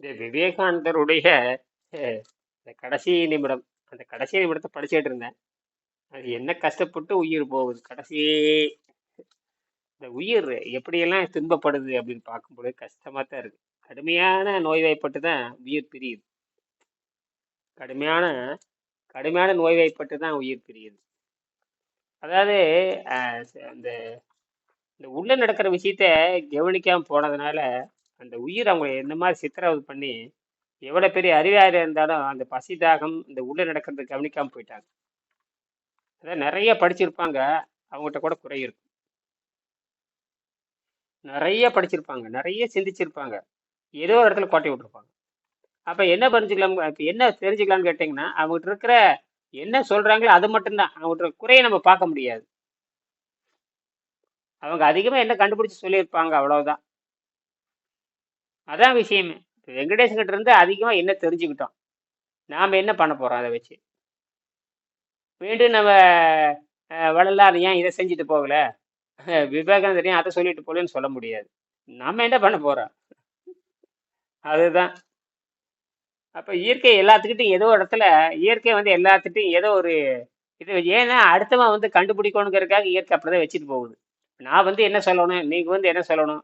இந்த விவேகானந்தருடைய அஹ், இந்த கடைசி நிமிடம் அந்த கடைசி நிமிடத்தை படிச்சுட்டு இருந்தேன். அது என்ன கஷ்டப்பட்டு உயிர் போகுது? கடைசி இந்த உயிர் எப்படியெல்லாம் துன்பப்படுது அப்படின்னு பார்க்கும்போது கஷ்டமாக தான் இருக்குது கடுமையான நோய்வாய்ப்பட்டு தான் உயிர் பிரியுது. கடுமையான கடுமையான நோய்வாய்ப்பட்டு தான் உயிர் பிரியுது. அதாவது அந்த இந்த உள்ளே நடக்கிற விஷயத்த கவனிக்காமல் போனதுனால அந்த உயிர் அவங்களை என்ன மாதிரி சித்திரவதை பண்ணி எவ்வளோ பெரிய அறிவாளியா இருந்தாலும் அந்த பசி தாகம் இந்த உள்ளே நடக்கிறத கவனிக்காமல் போயிட்டாங்க. அதான் நிறைய படிச்சிருப்பாங்க. அவங்ககிட்ட கூட குறை இருக்கும். நிறைய படிச்சிருப்பாங்க. நிறைய சிந்திச்சிருப்பாங்க. ஏதோ ஒரு இடத்துல கோட்டை விட்டுருப்பாங்க. அப்போ என்ன புரிஞ்சுக்கலாம் இப்போ என்ன தெரிஞ்சுக்கலாம்னு கேட்டிங்கன்னா அவங்ககிட்ட இருக்கிற என்ன சொல்கிறாங்களோ அது மட்டும்தான். அவங்ககிட்ட குறையை நம்ம பார்க்க முடியாது. அவங்க அதிகமாக என்ன கண்டுபிடிச்சி சொல்லியிருப்பாங்க அவ்வளோதான் அதான் விஷயமே. இப்போ வெங்கடேஷன் கிட்ட இருந்து அதிகமாக என்ன தெரிஞ்சுக்கிட்டோம். நாம் என்ன பண்ண போகிறோம் அதை வச்சு? மீண்டும் நம்ம அஹ், வள்ளலார் ஏன் இதை செஞ்சுட்டு போகல? விவேகானந்தர் ஏன் அதை சொல்லிட்டு போகலன்னு சொல்ல முடியாது. நம்ம என்ன பண்ண போகிறோம் அதுதான். அப்போ இயற்கை எல்லாத்துக்கிட்டையும் ஏதோ ஒரு இடத்துல இயற்கை வந்து எல்லாத்துக்கிட்டையும் ஏதோ ஒரு இது ஏன்னா அடுத்தவன் வந்து கண்டுபிடிக்கணுங்கிறதுக்காக இயற்கை அப்படிதான் வச்சுட்டு போகுது. நான் வந்து என்ன சொல்லணும்? நீங்கள் வந்து என்ன சொல்லணும்?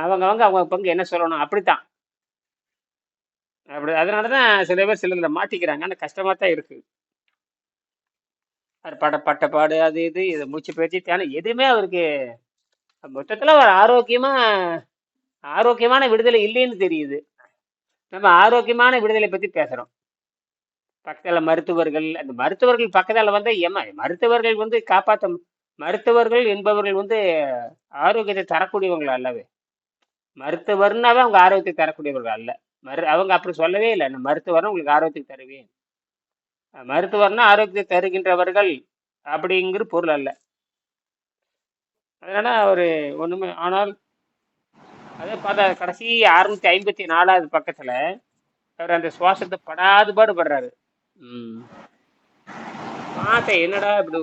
அவங்க அவங்க அவங்க பங்கு என்ன சொல்லணும்? அப்படித்தான். அப்படி அதனால தான் சில பேர் சிலதில் மாட்டிக்கிறாங்க. ஆனால் கஷ்டமாக தான் இருக்குது அது பட பட்டப்பாடு அது இது இது மூச்சு பயிற்சி தியானம் எதுவுமே அவருக்கு மொத்தத்தில் ஒரு ஆரோக்கியமாக ஆரோக்கியமான விடுதலை இல்லைன்னு தெரியுது. நம்ம ஆரோக்கியமான விடுதலை பற்றி பேசுகிறோம் பக்கத்தில் மருத்துவர்கள் அந்த மருத்துவர்கள் பக்கத்தில் வந்து ஏமா மருத்துவர்கள் வந்து காப்பாற்ற மருத்துவர்கள் என்பவர்கள் வந்து ஆரோக்கியத்தை தரக்கூடியவங்க அல்லவே. மருத்துவர்னாவே அவங்க ஆரோக்கியத்தை தரக்கூடியவர்கள் அல்ல. மரு அவங்க அப்படி சொல்லவே இல்லை. நான் மருத்துவர்னா உங்களுக்கு ஆரோக்கியத்தை தருவேன். மருத்துவர்னா ஆரோக்கியத்தை தருகின்றவர்கள் அப்படிங்கிற பொருள் அல்ல. அதனால ஒரு ஒண்ணுமே ஆனால் அதே பார்த்தா கடைசி அறுநூத்தி ஐம்பத்தி நாலாவது பக்கத்துல அவர் அந்த சுவாசத்தை படாது பாடுபடுறாரு ம். பார்த்தேன் என்னடா இப்படி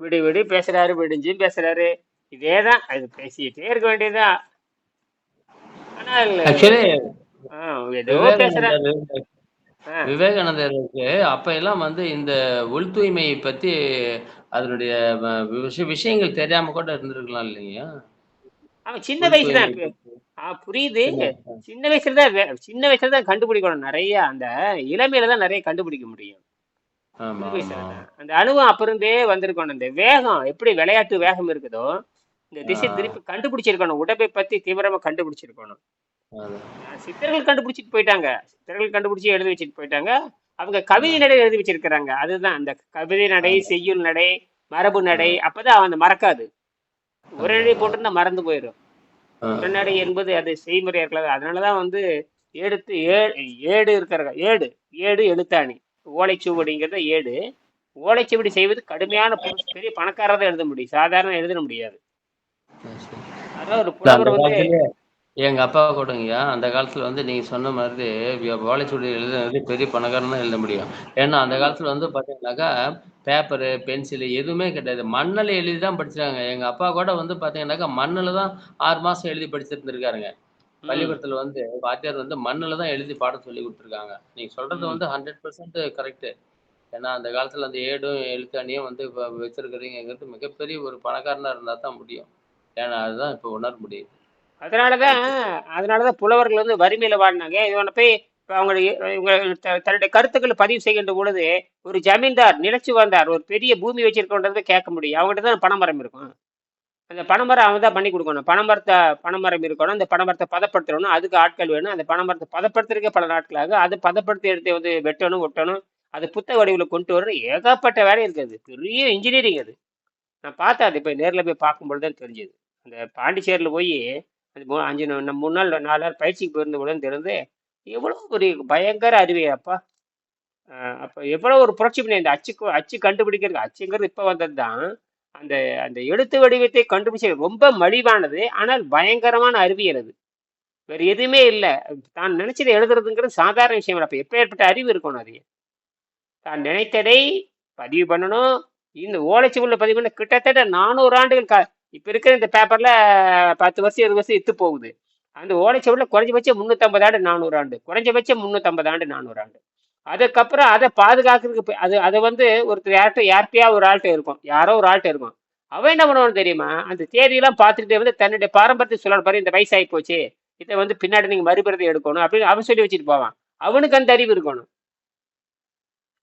விடி விடி பேசுறாரு விடிஞ்சும் பேசுறாரு. இதேதான் அது பேசிக்கிட்டே இருக்க வேண்டியதுதான். ஆனால் விவேகானந்தருக்கு அப்ப எல்லாம் வந்து இந்த உள் தூய்மை பத்தி அதனுடைய விஷயங்கள் தெரியாம கூட இருந்திருக்கலாம் இல்லையா அவன் சின்ன உள் வயசு தான் தூய்மை பத்தி. ஆ புரியுது. சின்ன சின்ன வயசுல தான் வே- சின்ன வயசுல தான் கண்டுபிடிக்கணும். நிறைய அந்த இளமையில தான் நிறைய கண்டுபிடிக்க முடியும். வயசுல அந்த அனுபவம் அப்ப இருந்தே வந்திருக்கணும். அந்த வேகம் எப்படி விளையாட்டு வேகம் இருக்குதோ இந்த திசை திருப்பி கண்டுபிடிச்சிருக்கணும். உடம்பை பத்தி தீவிரமா கண்டுபிடிச்சிருக்கணும். சித்தர்கள் கண்டுபிடிச்சிட்டு போயிட்டாங்க. சித்தர்கள் கண்டுபிடிச்சி எழுதி வச்சுட்டு போயிட்டாங்க. அவங்க கவிதை நடை எழுதி வச்சிருக்கிறாங்க. அதுதான் அந்த கவிதை நடை. செய்யுள் நடை மரபு நடை அப்பதான் அவன் மறக்காது. ஒரு ஆமா. நடை போட்டுருந்தா மறந்து போயிடும். உரைநடை என்பது அது செய்முறை இருக்கலாம் அதனாலதான் வந்து எடுத்து ஏ- ஏடு இருக்கிற ஏடு ஏடு எழுத்தாணி. ஓலைச்சுவடிங்கிறத ஏடு. ஓலைச்சுவடி செய்வது கடுமையான பெரிய பணக்காரர் தான் எழுத முடியும். சாதாரண எழுத முடியாது. அதான் ஒரு புலவர் வந்து காலத்துல எங்க அப்பா கூடங்கய்யா அந்த காலத்துல வந்து நீங்க சொன்ன மாதிரி ஓலைச்சுவடி எழுதுறது பெரிய பணக்காரன் எழுத முடியும். ஏன்னா அந்த காலத்துல வந்து பாத்தீங்கன்னாக்கா பேப்பரு பென்சில் எதுவுமே கிடையாது. மண்ணில் எழுதி தான் படிச்சாங்க. எங்க அப்பா கூட வந்து பாத்தீங்கன்னாக்கா மண்ணில் தான் ஆறு மாசம் எழுதி ம். பள்ளிக்கூடத்துல வந்து வாத்தியார் வந்து மண்ணில் தான் எழுதி பாடம் சொல்லி கொடுத்துருக்காங்க. நீங்க சொல்றது வந்து ஹண்ட்ரட் பர்சன்ட் கரெக்ட் ஏன்னா அந்த காலத்துல அந்த ஏடும் எழுத்தாணியும் வந்து வச்சிருக்கிறீங்கிறது மிகப்பெரிய ஒரு பணக்காரனா இருந்தா தான் முடியும். ஏன்னா அதுதான் இப்ப உணர முடியுது. அதனாலதான் அதனாலதான் புலவர்கள் வந்து வறுமையில வாடினாங்க இவனை போய் அவங்க இவங்க த- தன்னுடைய கருத்துக்களை பதிவு செய்கின்ற பொழுது ஒரு ஜமீன்தார் நிலைச்சு வந்தார் ஒரு பெரிய பூமி வச்சிருக்கோன்றதை கேட்க முடியும். அவங்ககிட்ட தான் பனைமரம் இருக்கும். அந்த பனைமரம் அவன் தான் பண்ணி கொடுக்கணும். பனைமரத்தை பனைமரம் இருக்கணும். அந்த பனைமரத்தை பதப்படுத்தணும் அதுக்கு ஆட்கள் வேணும். அந்த பனைமரத்தை பதப்படுத்துறதுக்கே பல நாட்களாக அதை பதப்படுத்தி எடுத்து வந்து வெட்டணும் ஒட்டணும். அது புத்த வடிவில் கொண்டு வரணும் ஏகப்பட்ட வேலை இருக்குது பெரிய இன்ஜினியரிங் அது. நான் பார்த்தேன் அது இப்போ நேரில் போய் பார்க்கும்பொழுது தான் தெரிஞ்சது. அந்த பாண்டிச்சேரியில் போய் அது அஞ்சு நம்ம மூணு நாள் நாலு நாள் பயிற்சிக்கு போயிருந்த உடனே தெரிந்து எவ்வளோ ஒரு பயங்கர அறிவியப்பா அப்போ. எவ்வளோ ஒரு புரட்சி பண்ணி இந்த அச்சு அச்சு கண்டுபிடிக்கிறது அச்சுங்கிறது இப்போ வந்தது தான் அந்த அந்த எழுத்து வடிவத்தை கண்டுபிடிச்ச ரொம்ப மலிவானது ஆனால் பயங்கரமான அறிவியல் அது. வேறு எதுவுமே இல்லை. தான் நினைச்சதை எழுதுறதுங்கிறது சாதாரண விஷயம் இல்லை. அப்போ எப்போ ஏற்பட்ட அறிவு இருக்கணும் அது? தான் நினைத்ததை பதிவு பண்ணணும். இந்த ஓலைச்சுவடில பதிவு பண்ண கிட்டத்தட்ட நானூறு ஆண்டுகள் கா இப்போ இருக்கிற இந்த பேப்பர்ல பத்து வருஷம் இருபது வருஷம் இத்து போகுது. அந்த ஓலைச்சுவடில குறைஞ்சபட்சம் முந்நூற்றம்பது ஆண்டு நானூறு ஆண்டு. குறைஞ்சபட்சம் முந்நூற்றம்பது ஆண்டு நானூறு ஆண்டு. அதுக்கப்புறம் அதை பாதுகாக்கிறதுக்கு அது அதை வந்து ஒருத்தர் யார்கிட்ட யார்கிட்டயா ஒரு ஆள்கிட்ட இருக்கும். யாரோ ஒரு ஆள்கிட்ட இருக்கும். அவன் என்ன பண்ணுவான்னு தெரியுமா? அந்த தேதியெல்லாம் பார்த்துட்டு வந்து தன்னுடைய பாரம்பரியத்தை சொல்ல பாரு இந்த வயசாகி போச்சு. இதை வந்து பின்னாடி நீங்க மறுபிறதை எடுக்கணும் அப்படின்னு அவன் சொல்லி வச்சுட்டு போவான். அவனுக்கு அந்த அறிவு இருக்கணும்.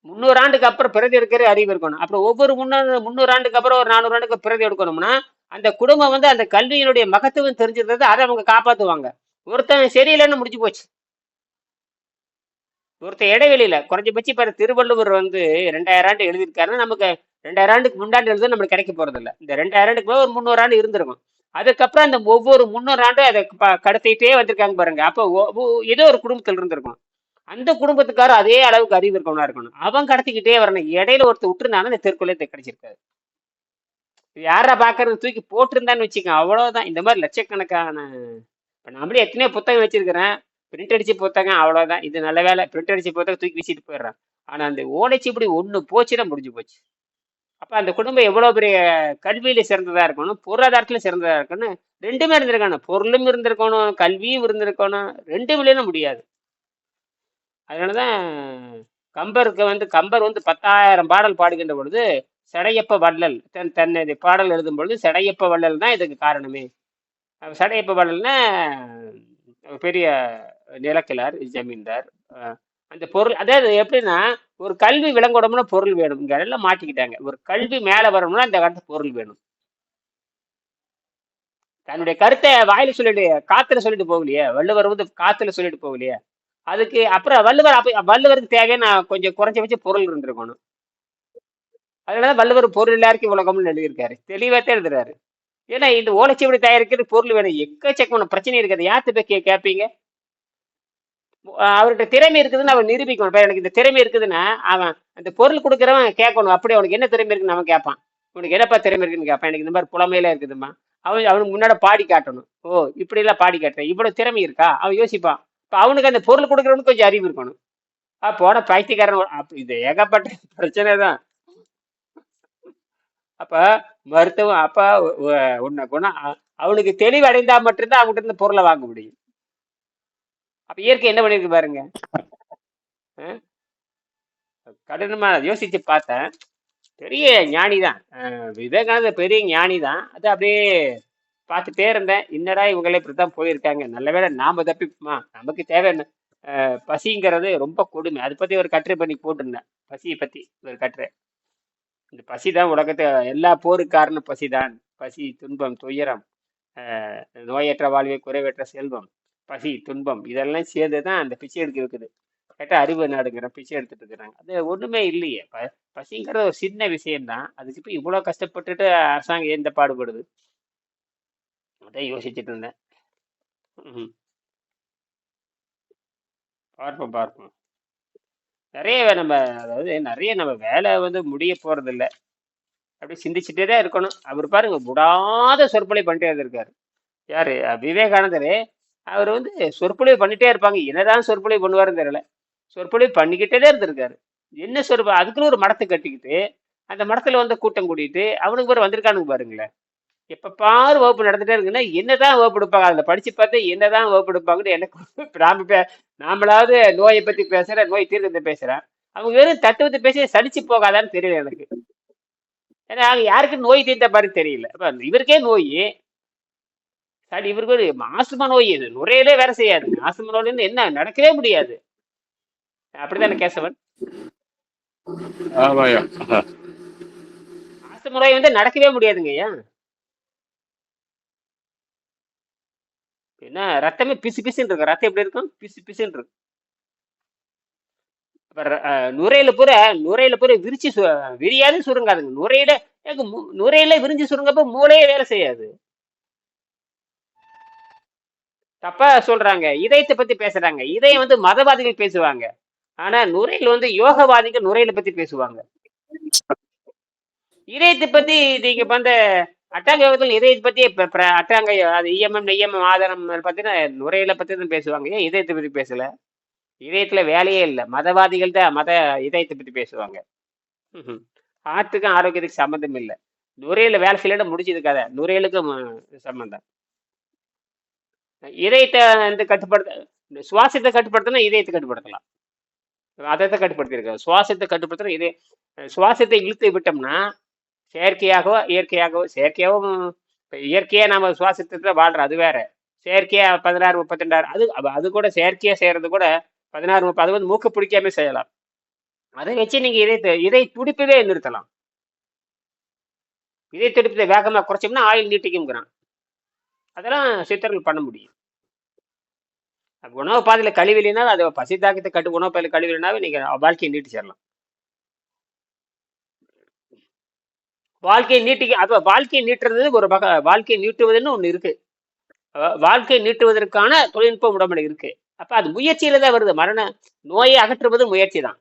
முந்நூறு ஆண்டுக்கு அப்புறம் பிறகு இருக்கிற அறிவு இருக்கணும். அப்புறம் ஒவ்வொரு முன்னூறு முந்நூறு ஆண்டுக்கு அப்புறம் ஒரு நானூறு ஆண்டுக்கு பிறகு எடுக்கணும்னா அந்த குடும்பம் வந்து அந்த கல்வியினுடைய மகத்துவம் தெரிஞ்சிருந்தது அதை அவங்க காப்பாத்துவாங்க. ஒருத்தன் சரியில்லைன்னு முடிஞ்சு போச்சு. ஒருத்தன் இடைவெளியில குறைஞ்சபட்சம் இப்ப திருவள்ளுவர் வந்து ரெண்டாயிரம் ஆண்டு எழுதியிருக்காருன்னா நமக்கு ரெண்டாயிரம் ஆண்டுக்கு முன்னாடி எழுதும் நம்மளுக்கு கிடைக்க போறது இல்லை இந்த ரெண்டாயிரம் ஆண்டுக்கு மேல ஒரு முந்நூறு ஆண்டு இருந்திருக்கும். அதுக்கப்புறம் அந்த ஒவ்வொரு முன்னூறு ஆண்டும் அதை கடத்திட்டே வந்திருக்காங்க பாருங்க. அப்போ ஏதோ ஒரு குடும்பத்தில் இருந்திருக்கும். அந்த குடும்பத்துக்காரர் அதே அளவுக்கு அறிவு இருக்கவனா இருக்கணும். அவன் கடத்திக்கிட்டே வரணும். இடையில ஒருத்தர் விட்டுருந்தானே இந்த திருக்குறளை கிடைச்சிருக்காரு. யாரா பார்க்கறது தூக்கி போட்டிருந்தான்னு வச்சுக்கோங்க அவ்வளோதான் இந்த மாதிரி லட்சக்கணக்கான இப்போ நம்மளே எத்தனையோ புத்தகம் வச்சிருக்கிறேன். பிரிண்ட் அடிச்சு புத்தகம் அவ்வளோதான் இது நல்ல வேலை. பிரிண்ட் அடிச்சு புத்தகம் தூக்கி வீசிட்டு போயிடுறான். ஆனால் அந்த ஓடைச்சிப்படி ஒன்று போச்சு போச்சுன்னா முடிஞ்சு போச்சு. அப்போ அந்த குடும்பம் எவ்வளோ பெரிய கல்வியில் சிறந்ததாக இருக்கணும் பொருளாதாரத்தில் சிறந்ததாக இருக்கணும் ரெண்டுமே இருந்திருக்கணும். பொருளும் இருந்திருக்கணும் கல்வியும் இருந்திருக்கணும். ரெண்டுமே முடியாது. அதனாலதான் கம்பருக்கு வந்து கம்பர் வந்து பத்தாயிரம் பாடல் பாடுகின்ற பொழுது சடையப்ப வள்ளல். தன் தன்னை பாடல் எழுதும் பொழுது சடையப்ப வள்ளல் தான் இதுக்கு காரணமே. சடையப்ப வள்ளல்னா பெரிய நிலக்கிழார் ஜமீன்தார். அந்த பொருள் அதாவது எப்படின்னா ஒரு கல்வி விளங்கணும்னா பொருள் வேணும் எல்லாம் மாட்டிக்கிட்டாங்க. ஒரு கல்வி மேலே வரணும்னா அந்த காலத்து பொருள் வேணும். தன்னுடைய கருத்தை வாயில சொல்லிட்டு காத்துல சொல்லிட்டு போகலையே. வள்ளுவர் வந்து காத்துல சொல்லிட்டு போகலையே. அதுக்கு அப்புறம் வள்ளுவர் அப்ப வள்ளுவருக்கு தேவையான கொஞ்சம் குறைஞ்சபட்ச பொருள் இருந்திருக்கணும். அதனால வள்ளுவர் பொருள் எல்லாருக்கும் உலகம்னு எழுதியிருக்காரு. தெளிவாத்தான் எழுதுறாரு. ஏன்னா இந்த ஓலைச்சுவடி தயாரிக்கிறது பொருள் வேணும். எக்கச்சக்கமான பிரச்சனை இருக்குது. யார்த்து போய் கே கேட்பீங்க அவர்கிட்ட திறமை இருக்குதுன்னு அவன் நிரூபிக்கணும். இப்போ எனக்கு இந்த திறமை இருக்குதுன்னா அவன் அந்த பொருள் கொடுக்குறவன் கேட்கணும். அப்படியே அவனுக்கு என்ன திறமை இருக்குன்னு அவன் கேட்பான். உனக்கு என்னப்பா திறமை இருக்குன்னு கேட்பான். எனக்கு இந்த மாதிரி புலமையில இருக்குதும்மா. அவன் அவனுக்கு முன்னாடி பாடி காட்டணும். ஓ இப்படி எல்லாம் பாடி காட்டுறேன். இவ்வளவு திறமை இருக்கா? அவன் யோசிப்பான். இப்ப அவனுக்கு அந்த பொருள் கொடுக்குறவனுக்கு கொஞ்சம் அறிவு இருக்கணும். போன பைத்தியக்காரன் இது ஏகப்பட்ட பிரச்சனை தான். அப்ப மருத்துவம் அப்ப உன்ன உன்னை குணம் அவனுக்கு தெளிவு அடைந்தா மட்டும்தான் அவங்ககிட்ட இருந்து பொருளை வாங்க முடியும். அப்ப இயற்கை என்ன பண்ணிருக்கு பாருங்க. அஹ் கடினமா யோசிச்சு பார்த்தேன். பெரிய ஞானி தான். விவேகானந்தர் பெரிய ஞானி தான். அது அப்படியே பார்த்துட்டே இருந்தேன். இன்னடா இவங்களே இப்படித்தான் போயிருக்காங்க. நல்ல வேளை நாம தப்பிப்போமா? நமக்கு தேவை என்ன? பசிங்கிறது ரொம்ப கொடுமை. அதை பத்தி ஒரு கட்டுரை பண்ணி போட்டிருந்தேன். பசியை பத்தி ஒரு கட்டுரை. இந்த பசி தான் உலகத்தை எல்லா போருக்காரன பசி பசிதான். பசி துன்பம் துயரம் நோயற்ற வாழ்வே குறைவற்ற செல்வம் பசி துன்பம் இதெல்லாம் சேர்ந்து தான் அந்த பிச்சை எடுக்க இருக்குது. கேட்டால் அறிவு நாடுங்கிற பிச்சை எடுத்துட்டு இருக்கிறாங்க. அது ஒன்றுமே இல்லையே. ப பசிங்கிறது ஒரு சின்ன விஷயம்தான். அதுக்கு இப்போ இவ்வளோ கஷ்டப்பட்டுட்டு அரசாங்கம் எந்த பாடுபடுது? அதான் யோசிச்சுட்டு இருந்தேன். ம். பார்ப்போம் பார்ப்போம். நிறைய நம்ம அதாவது நிறைய நம்ம வேலை வந்து முடிய போறது இல்ல அப்படி சிந்திச்சுட்டே தான் இருக்கணும். அவர் பாருங்க விடாத சொற்பொழிவு பண்ணிட்டே இருக்காரு யாரு? விவேகானந்தர் அவர் வந்து சொற்பொழிவு பண்ணிட்டே இருப்பாங்க. என்னதான் சொற்பொழிவு பண்ணுவாருன்னு தெரியல. சொற்பொழிவு பண்ணிக்கிட்டே தான் இருந்திருக்காரு. என்ன சொற்ப அதுக்குன்னு ஒரு மடத்தை கட்டிக்கிட்டு அந்த மடத்துல வந்து கூட்டம் கூட்டிட்டு அவனுக்கு பேர் வந்திருக்கானுங்க பாருங்களேன். எப்ப பாரு வகுப்பு நடந்துட்டே இருக்குன்னா என்னதான் வகுப்பு எடுப்பாங்க? அதுல படிச்சு பார்த்து என்னதான் வகுப்பு எடுப்பாங்கன்னு எனக்கு நாம பே நாமளாவது நோயை பத்தி பேசுறேன் நோய் தீர்க்கத்தை பேசுறேன் அவங்க வெறும் தத்துவத்தை பேசி சலிச்சு போகாதான்னு தெரியல எனக்கு. ஏன்னா அங்க யாருக்கு நோய் தீர்த்த மாதிரி தெரியல. இவருக்கே நோய். சார் இவருக்கு ஒரு ஆஸ்துமா நோய். இது நுரையிலே வேலை செய்யாது. ஆஸ்துமா நோயிலிருந்து என்ன? நடக்கவே முடியாது. அப்படித்தானே கேசவன்? ஆஸ்துமா நோய் வந்து நடக்கவே முடியாதுங்க ஐயா என்ன ரத்தமே பிசு பிசுன்னு இருக்கும் ரத்தம் எப்படி இருக்கும்? பிசு பிசுன்னு இருக்கும் நுரையில பூரா நுரையில பூரா விரிச்சு சு- விரியாது சுருங்காதுங்க. நுரையில நுரையில விரிஞ்சு சுருங்கப்ப மூளையே வேலை செய்யாது. தப்பா சொல்றாங்க. இதயத்தை பத்தி பேசுறாங்க. இதயம் வந்து மதவாதிகள் பேசுவாங்க. ஆனா நுரையில் வந்து யோகவாதிகள் நுரையில பத்தி பேசுவாங்க. இதயத்தை பத்தி நீங்க வந்து அட்டாங்க யோகத்தில் இதயத்தை பத்தி அட்டாங்க அது இஎம்எம் நெய்யமம் ஆதாரம் பார்த்தீங்கன்னா நுரையில பத்தி தான் பேசுவாங்க. ஏன் இதயத்தை பத்தி பேசல? இதயத்துல வேலையே இல்லை. மதவாதிகள் தான் மத இதயத்தை பத்தி பேசுவாங்க. ஹார்ட்டுக்கும் ஆரோக்கியத்துக்கு சம்மந்தம் இல்லை. நுரையில வேலை செய்யலன்னு முடிச்சது கதை. நுரையலுக்கும் சம்மந்தம் இதயத்தை வந்து கட்டுப்படுத்த சுவாசத்தை கட்டுப்படுத்தினா இதயத்தை கட்டுப்படுத்தலாம். அதை தான் கட்டுப்படுத்தியிருக்காங்க. சுவாசத்தை கட்டுப்படுத்தினா இதே சுவாசத்தை இழுத்து விட்டோம்னா செயற்கையாகவோ இயற்கையாகவோ செயற்கையாகவும் இப்போ இயற்கையாக நம்ம சுவாசத்தில் வாழ்கிறோம் அது வேற. செயற்கையாக பதினாறு முப்பத்திரெண்டாயிரம் அது அது கூட செயற்கையாக செய்கிறது கூட பதினாறு முப்பது அது வந்து மூக்கு பிடிக்காம செய்யலாம். அதை வச்சு நீங்கள் இதை இதை துடிப்பவே நிறுத்தலாம். இதை துடிப்பதை வேகமாக குறைச்சோம்னா ஆயில் நீட்டிக்குங்கிறான் அதெல்லாம் சித்தர்கள் பண்ண முடியும். உணவு பாதையில் கழிவில்லைனா அது பசி தாக்கத்தை கட்டு உணவு பாதையில் கழிவில்லைனாவே நீங்கள் வாழ்க்கையை நீட்டிச்சிடலாம். வாழ்க்கையை நீட்டிக்க அதுவா வாழ்க்கையை நீட்டுறது ஒரு வகை வாழ்க்கையை நீட்டுவதுன்னு ஒன்று இருக்கு. வாழ்க்கையை நீட்டுவதற்கான தொழில்நுட்பம் உடம்புல இருக்கு. அப்ப அது முயற்சியில தான் வருது. மரண நோயை அகற்றுவது முயற்சி தான்.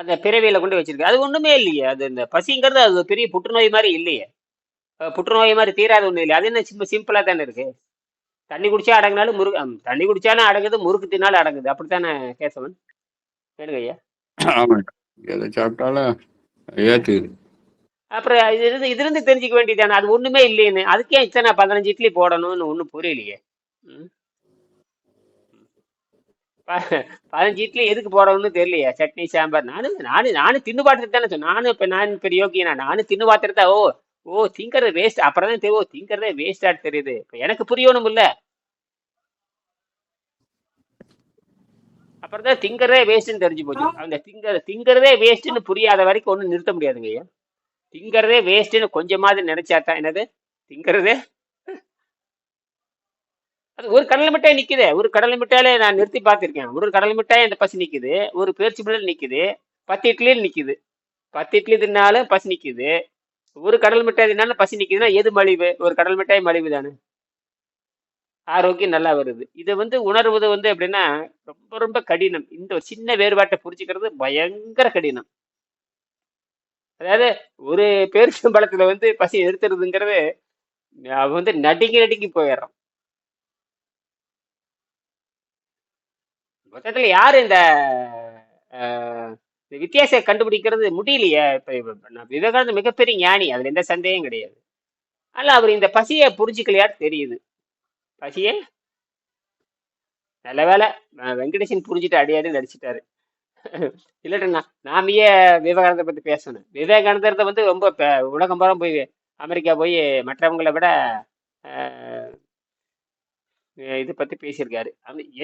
அந்த பிறவியில கொண்டு வச்சிருக்கு. அது ஒண்ணுமே இல்லையே. அது இந்த பசிங்கிறது அது ஒரு பெரிய புற்றுநோய் மாதிரி இல்லையே. புற்றுநோய் மாதிரி தீராத ஒண்ணு இல்லையா. அது என்ன சிம்ப சிம்பிளா தானே இருக்கு? தண்ணி குடிச்சா அடங்கினாலும் முரு தண்ணி குடிச்சாலும் அடங்குது முறுக்கு தின்னாலும் அடங்குது. அப்படித்தானே கேசவன்? வேணுங்க ஐயா. எதை சாப்பிட்டாலும் அப்புறம் இது இருந்து இது இருந்து தெரிஞ்சுக்க வேண்டியதானே அது ஒண்ணுமே இல்லைன்னு. அதுக்கே இத்தனை பதினஞ்சு இட்லி போடணும்னு ஒன்றும் புரியலையே. ம். பதினஞ்சு இட்லி எதுக்கு போடணும்னு தெரியலையே? சட்னி சாம்பார். நானும் நானும் நானும் தின்னு பார்த்துட்டு தானே சொன்னேன். நானும் இப்போ நான் இப்போ யோகியனா? நானும் தின்னு பார்த்துட்டு ஓ ஓ திங்கிறது வேஸ்ட் அப்புறம் தான் தெரியும் ஓ திங்கிறதே வேஸ்டா தெரியுது. இப்போ எனக்கு புரியணும் இல்ல அப்புறம் தான் திங்கிறதே வேஸ்ட்னு தெரிஞ்சு போச்சு. அந்த திங்கர் திங்கிறதே வேஸ்ட்னு புரியாத வரைக்கும் ஒன்றும் நிறுத்த முடியாதுங்க ஐயா. திங்கிறதே வேஸ்ட்னு கொஞ்சமாவது நினைச்சாதான் என்னது? திங்கிறதே. அது ஒரு கடலை மிட்டாய் நிக்குதே. ஒரு கடலை மிட்டாயில நான் நிறுத்தி பார்த்திருக்கேன். ஒரு கடலை மிட்டாய் அந்த பசி நிக்குது. ஒரு பேர்ச்சி பிள்ளை நிக்குது. பத்து இட்லியில் நிக்குது. பத்து இட்லி தின்னாலும் பசி நிக்குது. ஒரு கடல் மிட்டாய் தின்னாலும் பசி நிக்குதுன்னா எது மலிவு? ஒரு கடல் மிட்டாய் மலிவு தானே. ஆரோக்கியம் நல்லா வருது. இதை வந்து உணர்வது வந்து எப்படின்னா ரொம்ப ரொம்ப கடினம். இந்த ஒரு சின்ன வேறுபாட்டை புரிஞ்சுக்கிறது பயங்கர கடினம். அதாவது ஒரு பேரிச்சம்பழத்துல வந்து பசி நிறுத்துறதுங்கிறது அவன் வந்து நடுங்கி நடுங்கி போயிடுறான். மொத்தத்துல யாரு இந்த அஹ், இந்த வித்தியாசம் கண்டுபிடிக்கிறது முடியலையே. இப்ப நான் விவேகானந்த மிகப்பெரிய ஞானி. அதுல எந்த சந்தேகம் கிடையாது. ஆனா அவர் இந்த பசியை புரிஞ்சுக்கலையான்னு தெரியுது. பசியே நல்ல வேலை வெங்கடேசன் புரிஞ்சுட்டு அடியாடி நடிச்சிட்டாரு. இல்லட்டண்ணா நாமையே விவேகானந்தர் பத்தி பேசணும்? விவேகானந்தர் வந்து ரொம்ப உலகம் பூரா போய் அமெரிக்கா போய் மற்றவங்களை விட இதை பற்றி பத்தி பேசியிருக்காரு.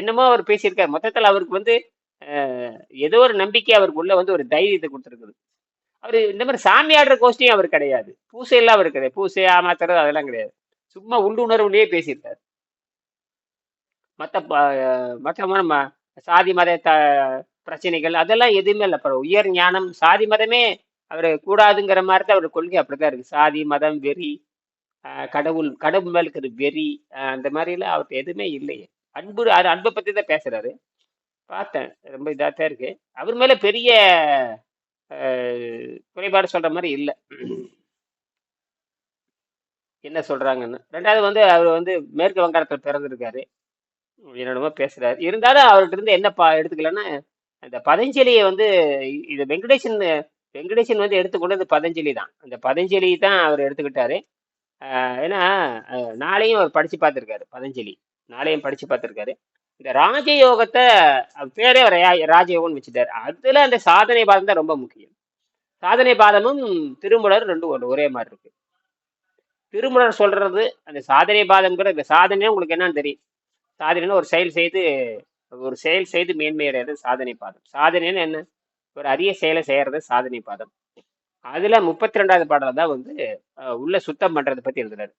என்னமோ அவர் பேசியிருக்காரு. மொத்தத்தில் அவருக்கு வந்து ஏதோ ஒரு நம்பிக்கை அவருக்கு உள்ள வந்து ஒரு தைரியத்தை கொடுத்துருக்குது. அவர் இந்த மாதிரி சாமி ஆடுற கோஷ்டியும் அவர் கிடையாது. பூசையெல்லாம் அவர் கிடையாது. பூசை ஆமாத்துறது அதெல்லாம் கிடையாது. சும்மா உள்ளுணர்வுலேயே பேசியிருக்காரு. மற்ற மற்ற நம்ம சாதி மத த பிரச்சனைகள் அதெல்லாம் எதுவுமே இல்லை. அப்புறம் உயர் ஞானம் சாதி மதமே அவர் கூடாதுங்கிற மாதிரி தான் அவர் கொள்கை அப்படிதான் இருக்கு. சாதி மதம் வெறி கடவுள் கடவுள் மேலே இருக்கிற வெறி அந்த மாதிரிலாம் அவர்கிட்ட எதுவுமே இல்லையே. அன்பு அது அன்பை பற்றி தான் பேசுறாரு. பார்த்தேன். ரொம்ப இதாக தான் இருக்கு. அவர் மேல பெரிய குறைபாடு சொல்ற மாதிரி இல்லை. என்ன சொல்றாங்கன்னு. ரெண்டாவது வந்து அவர் வந்து மேற்கு வங்காளத்தில் பிறந்திருக்காரு. என்னென்னமோ பேசுறாரு. இருந்தாலும் அவர்கிட்ட இருந்து என்ன பா எடுத்துக்கலன்னா அந்த பதஞ்சலியை வந்து இது வெங்கடேசன் வெங்கடேசன் வந்து எடுத்துக்கொண்டு பதஞ்சலி தான். அந்த பதஞ்சலி தான் அவர் எடுத்துக்கிட்டாரு. ஏன்னா நாளையும் அவர் படிச்சு பார்த்துருக்காரு பதஞ்சலி. நாளையும் படிச்சு பார்த்துருக்காரு. இந்த ராஜயோகத்தை பேரே அவர் ரா- ராஜயோகம்னு வச்சுட்டாரு. அதுல அந்த சாதனை பாதம் தான் ரொம்ப முக்கியம். சாதனை பாதமும் திருமுலர் ரெண்டும் ஒன்று ஒரே மாதிரி இருக்கு. திருமுலர் சொல்றது அந்த சாதனை பாதம்ங்கிற இந்த சாதனையே உங்களுக்கு என்னன்னு தெரியும். சாதனைன்னு ஒரு செயல் செய்து ஒரு செயல் செய்து மேன்மையடைகிறது சாதனை பாதம். சாதனைன்னு என்ன? ஒரு அரிய செயலை செய்யறது சாதனை பாதம். அதுல முப்பத்தி ரெண்டாவது பாடல தான் வந்து உள்ள சுத்தம் பண்றதை பத்தி எழுதுறாரு.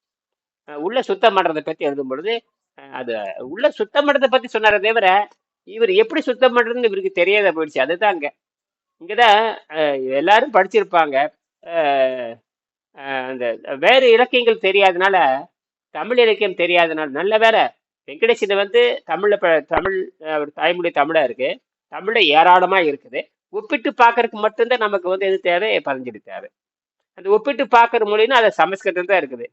உள்ள சுத்தம் பண்றதை பத்தி எழுதும் பொழுது அது உள்ள சுத்தம் பண்றதை பத்தி சொன்னாரே தவிர இவர் எப்படி சுத்தம் பண்றதுன்னு இவருக்கு தெரியாத போயிடுச்சு. அதுதான் அங்க இங்கதான் எல்லாரும் படிச்சிருப்பாங்க. அந்த வேறு இலக்கியங்கள் தெரியாதனால தமிழ் இலக்கியம் தெரியாதனால நல்ல வேற வெங்கடேசன் வந்து தமிழ்ல ப- தமிழ் அவர் தாய்மொழி தமிழா இருக்கு. தமிழை ஏராளமா இருக்குது. ஒப்பிட்டு பார்க்கறதுக்கு மட்டும்தான் நமக்கு வந்து எது தேவை? பதஞ்சலி தேவை. அந்த ஒப்பிட்டு பார்க்கற மொழின்னா அது சமஸ்கிருதம் தான் இருக்குது.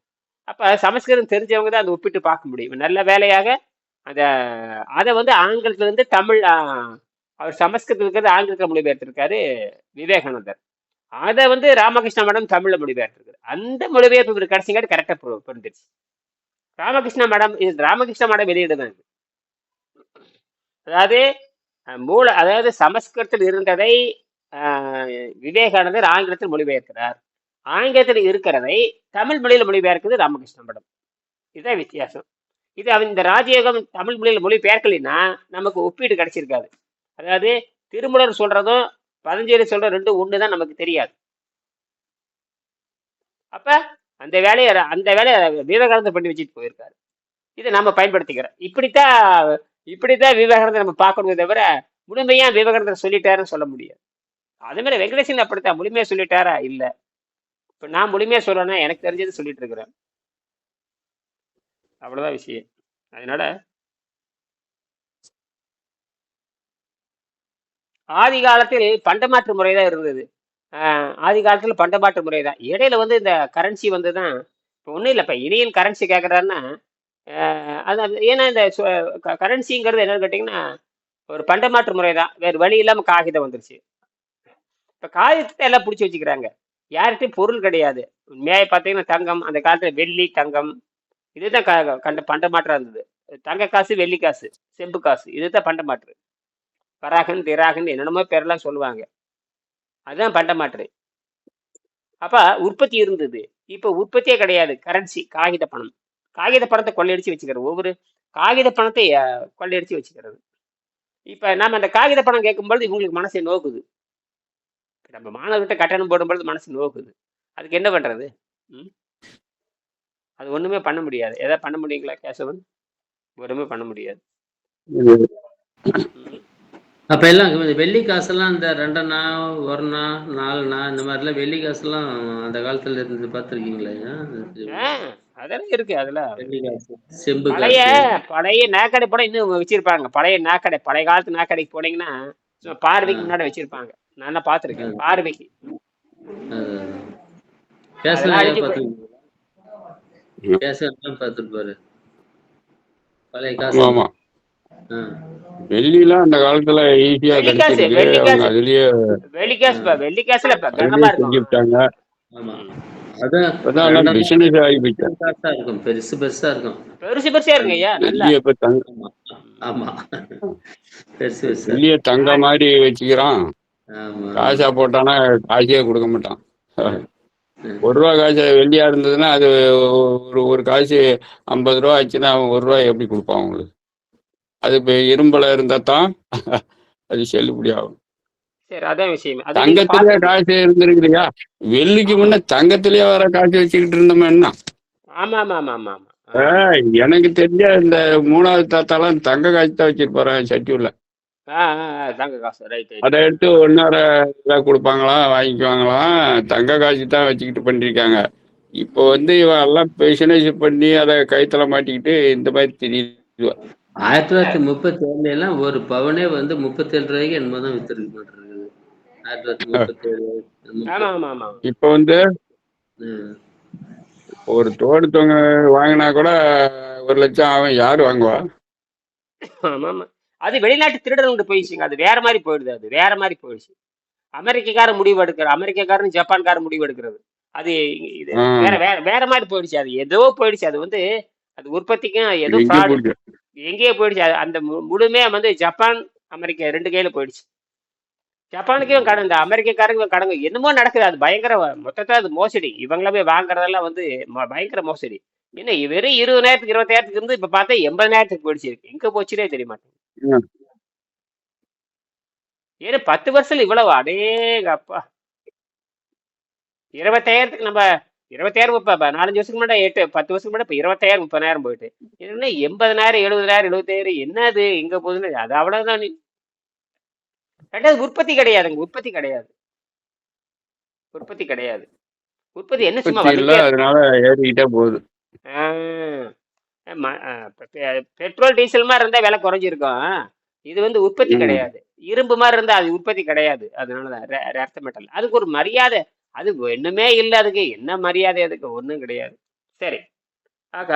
அப்ப சமஸ்கிருதம் தெரிஞ்சவங்க தான் அதை ஒப்பிட்டு பார்க்க முடியும். நல்ல வேலையாக அந்த அதை வந்து ஆங்கிலத்துலேருந்து தமிழ் அவர் சமஸ்கிருதத்துல இருக்கிறது ஆங்கிலத்தில் மொழிபெயர்த்திருக்காரு விவேகானந்தர். அதை வந்து ராமகிருஷ்ண மடம் தமிழில் மொழிபெயர்த்திருக்காரு. அந்த மொழிபெயர்ப்பு இவர் கடைசிங்காட்டி கரெக்டாக புரிஞ்சிருச்சு. ராமகிருஷ்ண மடம் இது ராமகிருஷ்ண மடம் வெளியிடுதான் அதாவது மூல அதாவது சமஸ்கிருதத்தில் இருந்ததை விவேகானந்தர் ஆங்கிலத்தில் மொழிபெயர்க்கிறார். ஆங்கிலத்தில் இருக்கிறதை தமிழ் மொழியில் மொழிபெயர்க்கிறது ராமகிருஷ்ண மடம். இதுதான் வித்தியாசம். இது அவன் இந்த ராஜயோகம் தமிழ் மொழியில மொழிபெயர்க்கலைன்னா நமக்கு ஒப்பீடு கிடைச்சிருக்காது. அதாவது திருமலர் சொல்றதும் பதஞ்சலி சொல்ற ரெண்டும் ஒன்று தான் நமக்கு தெரியாது. அப்ப அந்த வேலையை அந்த வேலையை விவேகானந்தர் பண்ணி வச்சுட்டு போயிருக்காரு. இதை நம்ம பயன்படுத்திக்கிறோம். இப்படித்தான் இப்படித்தான் விவேகானந்தர் நம்ம பார்க்கணுமே தவிர முழுமையா விவேகானந்தர் சொல்லிட்டாருன்னு சொல்ல முடியாது. அதே மாதிரி வெங்கடேசன் அப்படித்தான் முழுமையா சொல்லிட்டாரா? இல்லை. இப்ப நான் முழுமையா சொல்லணும்னா எனக்கு தெரிஞ்சது சொல்லிட்டு இருக்கிறேன். அவ்வளவுதான் விஷயம். அதனால ஆதி காலத்தில் பண்டமாற்று முறை தான் இருந்தது. ஆதி காலத்தில் பண்டமாற்று முறை தான் இடையில வந்து இந்த கரன்சி வந்து தான் இப்போ ஒன்றும் இல்லை இப்போ இனியன் கரன்சி கேட்குறாருன்னா அது ஏன்னா இந்த கரன்சிங்கிறது என்னன்னு கேட்டிங்கன்னா ஒரு பண்டமாற்று முறை தான் வேறு வழி இல்லாமல் காகிதம் வந்துருச்சு. இப்போ காகிதத்தை எல்லாம் பிடிச்சி வச்சுக்கிறாங்க. யார்கிட்டையும் பொருள் கிடையாது. உண்மையாக பார்த்தீங்கன்னா தங்கம் அந்த காலத்தில் வெள்ளி தங்கம் இதுதான் க கண்ட பண்டமாற்றாக இருந்தது. தங்க காசு வெள்ளி காசு செம்பு காசு இதுதான் பண்டமாற்று. வராகன் திராகன் என்னென்னமோ பேரெல்லாம் சொல்லுவாங்க. அதுதான் பண்டமாற்று அப்ப உற்பத்தி இருந்தது. இப்ப உற்பத்தியே கிடையாது. கரன்சி காகித பணம். காகித பணத்தை கொள்ளையடிச்சு வச்சுக்கிறது. ஒவ்வொரு காகித பணத்தை கொள்ளையடிச்சு வச்சுக்கிறது. இப்ப நாம அந்த காகித பணம் கேட்கும்பொழுது இவங்களுக்கு மனசை நோக்குது நம்ம மாணவர்கிட்ட கட்டணம் போடும்பொழுது மனசு நோக்குது அதுக்கு என்ன பண்றது? ம்? அது ஒண்ணுமே பண்ண முடியாது. எதாவது பண்ண முடியுங்களா கேசவன்? ஒண்ணுமே பண்ண முடியாது. அப்ப எல்லாம் இந்த வெள்ளி காசெல்லாம் இந்த ரெண்டண்ணா ஒரணா நாலுண்ணா இந்த மாதிரிலாம் வெள்ளி காசெல்லாம் அந்த காலத்துல இருந்து பார்த்துருக்கீங்களா அதெல்லாம் இருக்கு காசு செம்பு பழைய பழைய நாக்கடை படம் இன்னும் வச்சிருப்பாங்க. பழைய நாக்கடை பழைய காலத்து நாக்கடைக்கு போனீங்கன்னா பார்வைக்கு முன்னாடி வச்சிருப்பாங்க. நான் தான் பார்த்துருக்கேன் பார்வைக்கு. கேசவன் பார்த்துருப்பாரு பழைய காசு. ஆமா. வெள்ளிலாம் அந்த காலத்துல ஈஸியா கிடைச்சிருக்கு. அதுலயே வெள்ளிக்காசு பா வெள்ளிக்காசுல இப்ப அதுலயே கனமா செஞ்சு இருக்கும். விட்டாங்க ஆமா. அதான் இப்பதான் எல்லாம் ரெண்டண்ணா பிசினஸ் ஆகி இருக்கும் பெருசு பெருசா இருக்கும். பெருசு பெருசா இருங்க ஐயா இப்ப தங்க ஆமா ஆமா. பெருசு பெருசா. வெள்ளிய தங்க மாதிரி வச்சுக்கிறான். ஆமா. காசா போட்டானா காசே கொடுக்க மாட்டான். ஒரு ரூபா காசு வெள்ளியா இருந்ததுன்னா அது ஒரு ஒரு காசு ஐம்பது ரூபா ஆச்சுன்னா அவன் ஒரு ரூபா எப்படி கொடுப்பான் அவங்களுக்கு? அது இப்போ இரும்புல இருந்தா தான் அது செல்லுபடி ஆகும். தங்கத்திலேயே காசு இருந்திருக்குறியா வெள்ளிக்கு முன்ன தங்கத்திலேயே வர காசு வச்சுக்கிட்டு இருந்தோம் என்ன? ஆமா ஆமா ஆமா ஆமா ஆமா ஆ. ஏய், எனக்கு தெரிஞ்ச இந்த மூணாவது தாத்தாலாம் தங்க காசு தான் வச்சிருப்பாரு ரைட் அதை எடுத்து ஒன்னரை இதாக கொடுப்பாங்களாம் வாங்கிக்குவாங்களாம் தங்க காசு தான் வச்சுக்கிட்டு பண்ணிருக்காங்க. இப்போ வந்து இவன் எல்லாம் பிசினஸ் பண்ணி அதை கைத்தல மாட்டிக்கிட்டு இந்த மாதிரி தெரியுது. ஆயிரத்தி தொள்ளாயிரத்தி முப்பத்தி ஏழுல எல்லாம் ஒரு பவனே வந்து முப்பத்தி ஏழு ரூபாய்க்கு என்னமோ தான் வித்துருக்கு ஆயிரத்தி தொள்ளாயிரத்தி முப்பத்தி ஏழு ஆமா ஆமா ஆமா இப்போ வந்து. ஒரு தோடு தொங்க வாங்கினா கூட ஒரு லட்சம் அவன் யார் வாங்குவா? ஆமா ஆமா அது வெளிநாட்டு திருடனுக்கு போயிடுச்சுங்க. அது வேற மாதிரி போயிடுது. அது வேற மாதிரி போயிடுச்சு. அமெரிக்கக்காரன் முடிவு எடுக்கிற அமெரிக்கக்காரன் ஜப்பான்காரன் முடிவு எடுக்கிறது. அது. வேற வேற வேற மாதிரி போயிடுச்சு. அது ஏதோ போயிடுச்சு. அது வந்து அது உற்பத்திக்கும் ஏதோ எங்கேயோ போயிடுச்சு. அந்த மு- முழுமையா வந்து ஜப்பான் அமெரிக்கா ரெண்டு கையில போயிடுச்சு. ஜப்பானுக்கும் கடன் இந்த அமெரிக்கக்காரங்க கடங்க என்னமோ நடக்குது. அது பயங்கர மொத்தத்தை அது மோசடி. இவங்கள போய் வாங்குறதெல்லாம் வந்து பயங்கர மோசடி. என்ன வெறும் இருபதாயிரத்துக்கு இருபத்தாயிரத்துக்கு இருந்து இப்ப பார்த்தா எண்பதாயிரத்துக்கு போயிடுச்சு. எங்க போச்சுனே தெரிய மாட்டேங்குது. ஏன்னா பத்து வருஷத்துல இவ்வளவு அடேங்க அப்பா இருபத்தாயிரத்துக்கு நம்ம இருபத்தாயிரம் இப்ப நாலஞ்சு வருஷத்துக்கு முன்னாடி எட்டு பத்து வருஷத்துக்கு முன்னாடி இப்ப இருபத்தாயிரம் முப்பதாயிரம் போயிட்டு. என்ன எண்பதனாயிரம் எழுபதாயிரம் எழுபத்தாயிரம் என்னது எங்க போகுதுன்னு? அது அவ்வளவுதான். நீ ரெண்டாவது உற்பத்தி கிடையாதுங்க உற்பத்தி கிடையாது. உற்பத்தி கிடையாது. உற்பத்தி என்ன சும்மா அதனால ஏறிக்கிட்டே போகுது. பெட்ரோல் டீசல் மாதிரி இருந்தால் விலை குறைஞ்சிருக்கும். இது வந்து உற்பத்தி. கிடையாது. இரும்பு மாதிரி இருந்தால் அது உற்பத்தி கிடையாது. அதனால தான் ரத்த மெட்டல். அதுக்கு ஒரு மரியாதை அது ஒண்ணுமே இல்லை அதுக்கு. என்ன மரியாதை அதுக்கு? ஒன்றும் கிடையாது. சரி. ஆக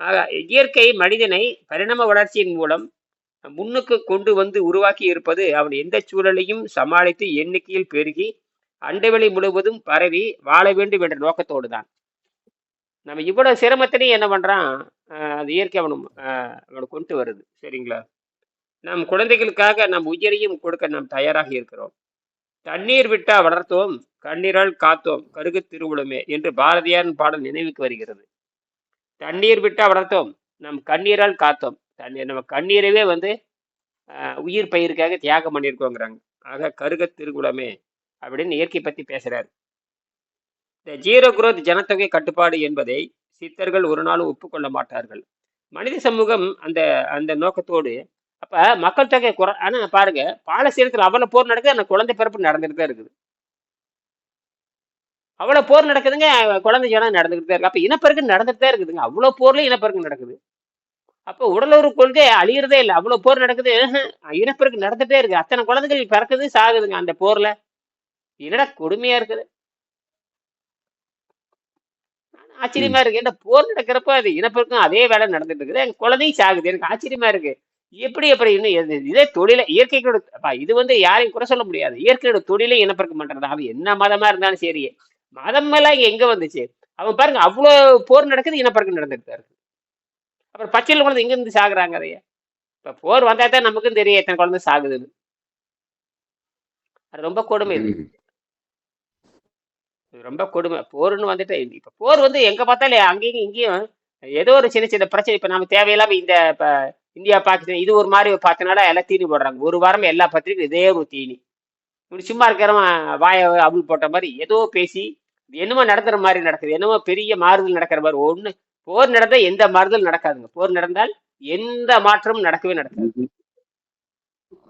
ஆக இயற்கை மனிதனை பரிணாம வளர்ச்சியின் மூலம் முன்னுக்கு கொண்டு வந்து உருவாக்கி இருப்பது அவன் எந்த சூழலையும் சமாளித்து எண்ணிக்கையில் பெருகி அண்டவெளி முழுவதும் பரவி வாழ வேண்டும் என்ற நோக்கத்தோடு தான். நம்ம இவ்வளவு சிரமத்திலையும் என்ன பண்றான்? அது இயற்கை அவனும் அவனை கொண்டு வருது. சரிங்களா? நம் குழந்தைகளுக்காக நம் உயிரையும் கொடுக்க நாம் தயாராக இருக்கிறோம். தண்ணீர் விட்டா வளர்த்தோம் கண்ணீரால் காத்தோம் கருகு திருவுளமே என்று பாரதியாரின் பாடல் நினைவுக்கு வருகிறது. தண்ணீர் விட்டா வளர்த்தோம் நம் கண்ணீரால் காத்தோம். தண்ணீர் நம்ம கண்ணீரவே வந்து உயிர் பயிருக்காக தியாகம் பண்ணியிருக்கோங்கிறாங்க. ஆக கருக திருகுலமே அப்படின்னு இயற்கை பத்தி பேசுறாரு. இந்த ஜீரோ குரோத் ஜனத்தொகை கட்டுப்பாடு என்பதை சித்தர்கள் ஒரு நாளும் ஒப்புக்கொள்ள மாட்டார்கள். மனித சமூகம் அந்த அந்த நோக்கத்தோடு அப்ப மக்கள் தொகை குறை ஆனா பாருங்க பாலஸ்தீனத்தில் அவ்வளவு போர் நடக்குது அந்த குழந்தை பிறப்பு நடந்துட்டு தான் இருக்குது. அவ்வளவு போர் நடக்குதுங்க குழந்தை ஜனம் நடந்துகிட்டு தான் இருக்கு. அப்ப இனப்பெருக்கம் நடந்துட்டு தான் இருக்குதுங்க. அவ்வளவு போர்ல இனப்பெருக்கம் நடக்குது. அப்போ உடலுறவு கொள்கை அழியறதே இல்லை. அவ்வளவு போர் நடக்குது ம்ஹும். இனப்பெருக்கம் நடந்துட்டே இருக்கு அத்தனை குழந்தைகள் பிறக்குது சாகுதுங்க அந்த போர்ல. என்னடா கொடுமையா இருக்குது? ஆச்சரியமா இருக்கு என்ன போர் நடக்கிறப்ப அது இனப்பெருக்கம் அதே வேலை நடந்துட்டு இருக்குது. என் குழந்தையும் சாகுது. எனக்கு ஆச்சரியமா இருக்கு. எப்படி அப்புறம் இன்னும் இதே தொழில இயற்கையோட அப்பா, இது வந்து யாரையும் குறை சொல்ல முடியாது. இயற்கையோட தொழிலை இனப்பெருக்கம் பண்றது? அவன் என்ன மதமா இருந்தாலும் சரி. மதம் எல்லாம் எங்க வந்துச்சு? அவன் பாருங்க அவ்வளவு போர் நடக்குது இனப்பெருக்கம் நடந்துட்டு இருக்கு. அப்புறம் பச்சையில் குழந்தை எங்க இருந்து சாகுறாங்க அதைய. இப்ப போர் வந்தா தான் நமக்கும் தெரியும் எத்தனை குழந்தை சாகுதுன்னு. அது ரொம்ப கொடுமை இது. ரொம்ப கொடுமை. போர்னு வந்துட்டு இப்ப போர் வந்து எங்க பார்த்தாலும் அங்கேயும் இங்கேயும் ஏதோ ஒரு சின்ன சின்ன பிரச்சனை. இப்ப நம்ம தேவையில்லாம இந்த இப்ப இந்தியா பாகிஸ்தான் இது ஒரு மாதிரி பார்த்தனால எல்லாம் தீனி போடுறாங்க. ஒரு வாரம் எல்லா பத்திரிக்கையும் இதே ஒரு தீனி. இப்படி சும்மா இருக்கிறவன் வாய அபுல் போட்ட மாதிரி ஏதோ பேசி என்னமோ நடத்துற மாதிரி நடக்குது. என்னமோ பெரிய மாறுதல் நடக்கிற மாதிரி ஒண்ணு. போர் நடந்தா எந்த மாறுதல் நடக்காதுங்க. போர் நடந்தால் எந்த மாற்றமும் நடக்கவே நடக்காது.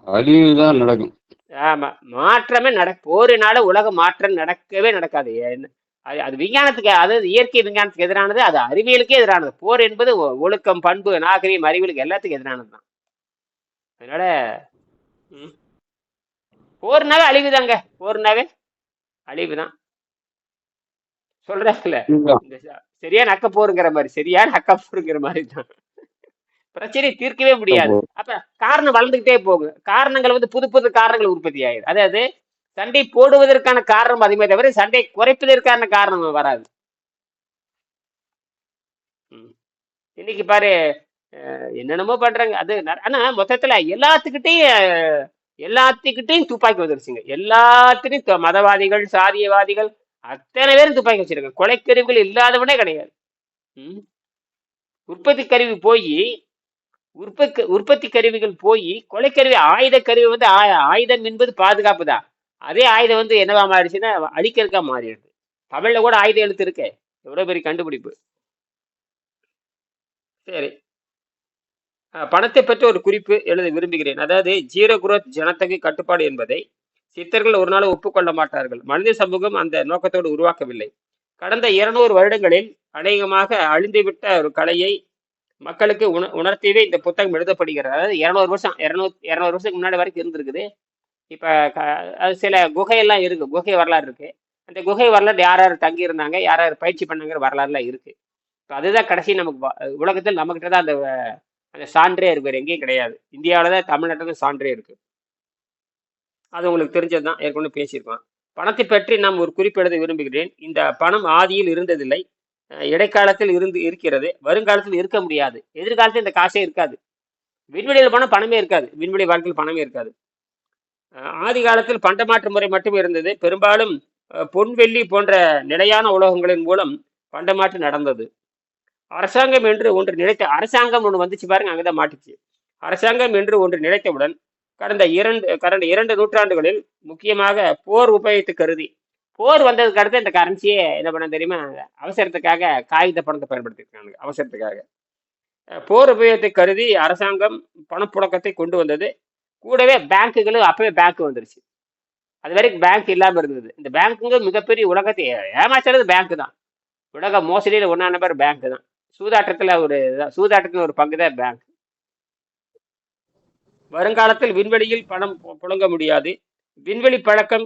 அழிவு தான் நடக்கும். ஆமா. மாற்றமே நட போரினால உலக மாற்றம் நடக்கவே நடக்காது. என்ன- அது அது விஞ்ஞானத்துக்கு அதாவது இயற்கை விஞ்ஞானத்துக்கு எதிரானது அது அறிவியலுக்கே எதிரானது. போர் என்பது ஒழுக்கம் பண்பு நாகரிகம் அறிவியலுக்கு எல்லாத்துக்கும் எதிரானது தான். அதனால போர்னாவே அழிவுதாங்க போர்னாவே அழிவுதான் சொல்றாங்கல்ல இதுதான். இந்த ச- சரியான அக்க போருங்கிற மாதிரி சரியான அக்க போருங்கிற மாதிரி தான். பிரச்சனையை தீர்க்கவே முடியாது. அப்ப காரணம் வளர்ந்துகிட்டே போகும் காரணங்கள் வந்து புது புது காரணங்கள் உற்பத்தி ஆயிடும் அதாவது சண்டை போடுவதற்கான காரணம் அதிகமே தவிர சண்டை குறைப்பதற்கான காரணம் வராது. ம். இன்னைக்கு பாரு என்னென்னமோ பண்றாங்க. அது ஆனா மொத்தத்துல எல்லாத்துக்கிட்டையும் எல்லாத்துக்கிட்டையும் துப்பாக்கி வந்துருச்சுங்க எல்லாத்துலையும் மதவாதிகள் சாதியவாதிகள் அத்தனை பேரும் துப்பாக்கி வச்சிருக்காங்க. கொலைக்கருவிகள் இல்லாதவனே கிடையாது. ம். உற்பத்தி கருவி போய் உற்பத்தி உற்பத்தி கருவிகள் போய் கொலைக்கருவி ஆயுத கருவி வந்து ஆயுதம் என்பது பாதுகாப்பு தான். அதே ஆயுதம் வந்து என்னவா மாறிடுச்சுன்னா அழிக்கிறதுக்கா மாறிடுது. தமிழ்ல கூட ஆயுத எழுத்து இருக்கே எவ்வளோ பெரிய கண்டுபிடிப்பு. சரி. பணத்தை பற்றி ஒரு குறிப்பு எழுத விரும்புகிறேன். அதாவது ஜீரோ குரோத் ஜனத்தொகை கட்டுப்பாடு என்பதை சித்தர்கள் ஒரு நாள் ஒப்புக்கொள்ள மாட்டார்கள். மனித சமூகம் அந்த நோக்கத்தோடு உருவாக்கவில்லை. கடந்த இருநூறு வருடங்களில் அநேகமாக அழிந்துவிட்ட ஒரு கலையை மக்களுக்கு உண உணர்த்தியவே இந்த புத்தகம் எழுதப்படுகிறது. அதாவது இரநூறு வருஷம் இரநூறு இரநூறு வருஷத்துக்கு முன்னாடி வரைக்கும் இருந்திருக்குது. இப்போ அது சில குகையெல்லாம் இருக்குது குகை வரலாறு இருக்குது அந்த குகை வரலாறு யார் யார் தங்கியிருந்தாங்க? யார் யார் பயிற்சி பண்ணாங்கிற வரலாறுலாம் இருக்குது இப்போ அதுதான் கடைசி நமக்கு வ- உலகத்தில் நம்மக்கிட்ட தான் அந்த அந்த சான்றே இருக்கு. வேறு எங்கேயும் கிடையாது. இந்தியாவில் தான் தமிழ்நாட்டில் தான் சான்றே இருக்குது அது உங்களுக்கு தெரிஞ்சது தான் ஏற்கனவே பேசியிருக்கோம் பணத்தை பற்றி நாம் ஒரு குறிப்பு விரும்புகிறேன். இந்த பணம் ஆதியில் இருந்ததில்லை. இடைக்காலத்தில் இருந்து இருக்கிறது. வருங்காலத்தில் இருக்க முடியாது. எதிர்காலத்தில் இந்த காசே இருக்காது. விண்வெளியில் போனால் பணமே இருக்காது. விண்வெளி வாழ்க்கையில் பணமே இருக்காது. ஆதி காலத்தில் பண்டமாற்று முறை மட்டுமே இருந்தது. பெரும்பாலும் பொன்வெள்ளி பொன் வெள்ளி போன்ற நிலையான உலோகங்களின் மூலம் பண்டமாற்று நடந்தது. அரசாங்கம் என்று ஒன்று நிலைத்த அரசாங்கம் ஒன்று வந்துச்சு பாருங்க அங்கதான் மாட்டுச்சு. அரசாங்கம் என்று ஒன்று நிலைத்தவுடன் கடந்த இரண்டு கடந்த இரண்டு நூற்றாண்டுகளில் முக்கியமாக போர் உபயோகித்து கருதி போர் வந்ததுக்கு அடுத்து இந்த கரன்சியே என்ன பண்ண தெரியுமா அவசரத்துக்காக காகித பணத்தை பயன்படுத்திருக்காங்க அவசரத்துக்காக. போர் உபயோகத்தை கருதி அரசாங்கம் பணப்புழக்கத்தை கொண்டு வந்தது. கூடவே பேங்க்குகளும் அப்பவே பேங்க் வந்துருச்சு. அது வரைக்கும் பேங்க் இல்லாம இருந்தது. இந்த பேங்க்குங்க மிகப்பெரிய உலகத்தை ஏமாச்சுறது பேங்க் தான். உலக மோசடியில் ஒன்றா நம்பர் பேங்க் தான். சூதாட்டத்துல ஒரு சூதாட்டத்துல ஒரு பங்கு தான் பேங்க். வருங்காலத்தில் விண்வெளியில் பணம் புழங்க முடியாது. விண்வெளி பழக்கம்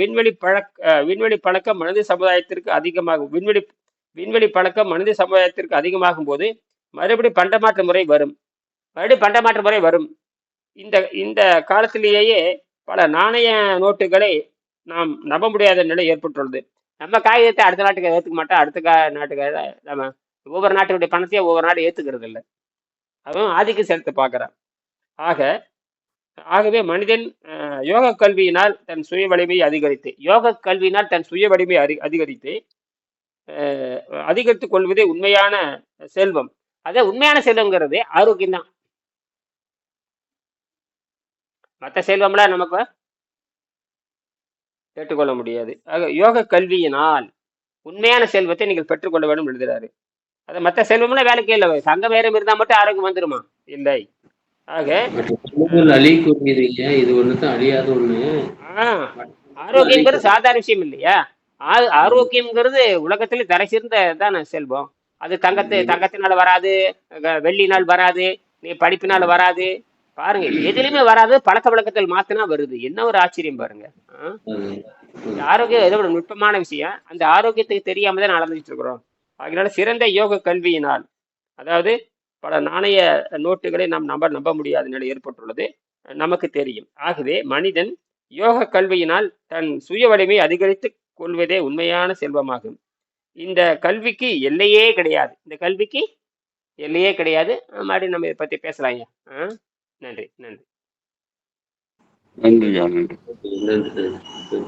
விண்வெளி பழக்க விண்வெளி பழக்கம் மனித சமுதாயத்திற்கு அதிகமாகும். விண்வெளி விண்வெளி பழக்கம் மனித சமுதாயத்திற்கு அதிகமாகும் போது மறுபடி பண்டமாற்று முறை வரும். மறுபடியும் பண்டமாற்று முறை வரும். இந்த இந்த காலத்திலேயே பல நாணய நோட்டுகளை நாம் நம்ப முடியாத நிலை ஏற்பட்டுள்ளது. நம்ம காகிதத்தை அடுத்த நாட்டுக்கு ஏற்றுக்க மாட்டோம். அடுத்த கா நாட்டுக்கு நம்ம ஒவ்வொரு நாட்டுடைய பணத்தையே ஒவ்வொரு நாடு ஏற்றுக்கிறது இல்லை. அதுவும் ஆதிக்கம் செலுத்த பார்க்குறான் ஆக ஆகவே மனிதன் யோக கல்வியினால் தன் சுய வலிமையை அதிகரித்து யோக கல்வியினால் தன் சுய வலிமையை அறி அதிகரித்து அஹ், அதிகரித்துக் கொள்வதே உண்மையான செல்வம். அதே உண்மையான செல்வங்கிறது ஆரோக்கியம் தான் மற்ற செல்வம்லாம் நமக்கு ஏற்றுக்கொள்ள முடியாது. ஆக யோக கல்வியினால் உண்மையான செல்வத்தை நீங்கள் பெற்றுக்கொள்ள வேண்டும் எழுதுறாரு. அது மற்ற செல்வம்லாம் வேலைக்கே இல்லை. சங்கம் வேறம் இருந்தால் மட்டும் ஆரோக்கியம் வந்துருமா? இல்லை. ஆக இது தான் அழியாத ஒண்ணு. ஆ, ஆரோக்கியங்கிறது சாதாரண விஷயம் இல்லையா? ஆரோக்கியம்ங்கிறது உலகத்துல தரை சிறந்த தானே செல்வம். அது தங்கத்து தங்கத்தினால வராது வெள்ளினால் வராது நீ படிப்பினால வராது பாருங்க எதுலையுமே வராது பழக்க வழக்கத்தில் மாத்தினா வருது. என்ன ஒரு ஆச்சரியம் பாருங்க. ஆரோக்கியம் ஏதோ ஒரு நுட்பமான விஷயம். அந்த ஆரோக்கியத்துக்கு தெரியாம தான் நடந்துட்டு இருக்கிறோம். அதனால சிறந்த யோக கல்வியினால் அதாவது பல நாணய நோட்டுகளை நாம் நம்ப நம்ப முடியாத நிலை ஏற்பட்டுள்ளது. நமக்கு தெரியும். ஆகவே மனிதன் யோக கல்வியினால் தன் சுய வலிமை அதிகரித்துக் கொள்வதே உண்மையான செல்வமாகும். இந்த கல்விக்கு எல்லையே கிடையாது. இந்த கல்விக்கு எல்லையே கிடையாது. மறுபடியும் நம்ம இதை பத்தி பேசலாம் ஐயா? நன்றி நன்றி. நன்றியா நன்றி. நன்றி நன்றி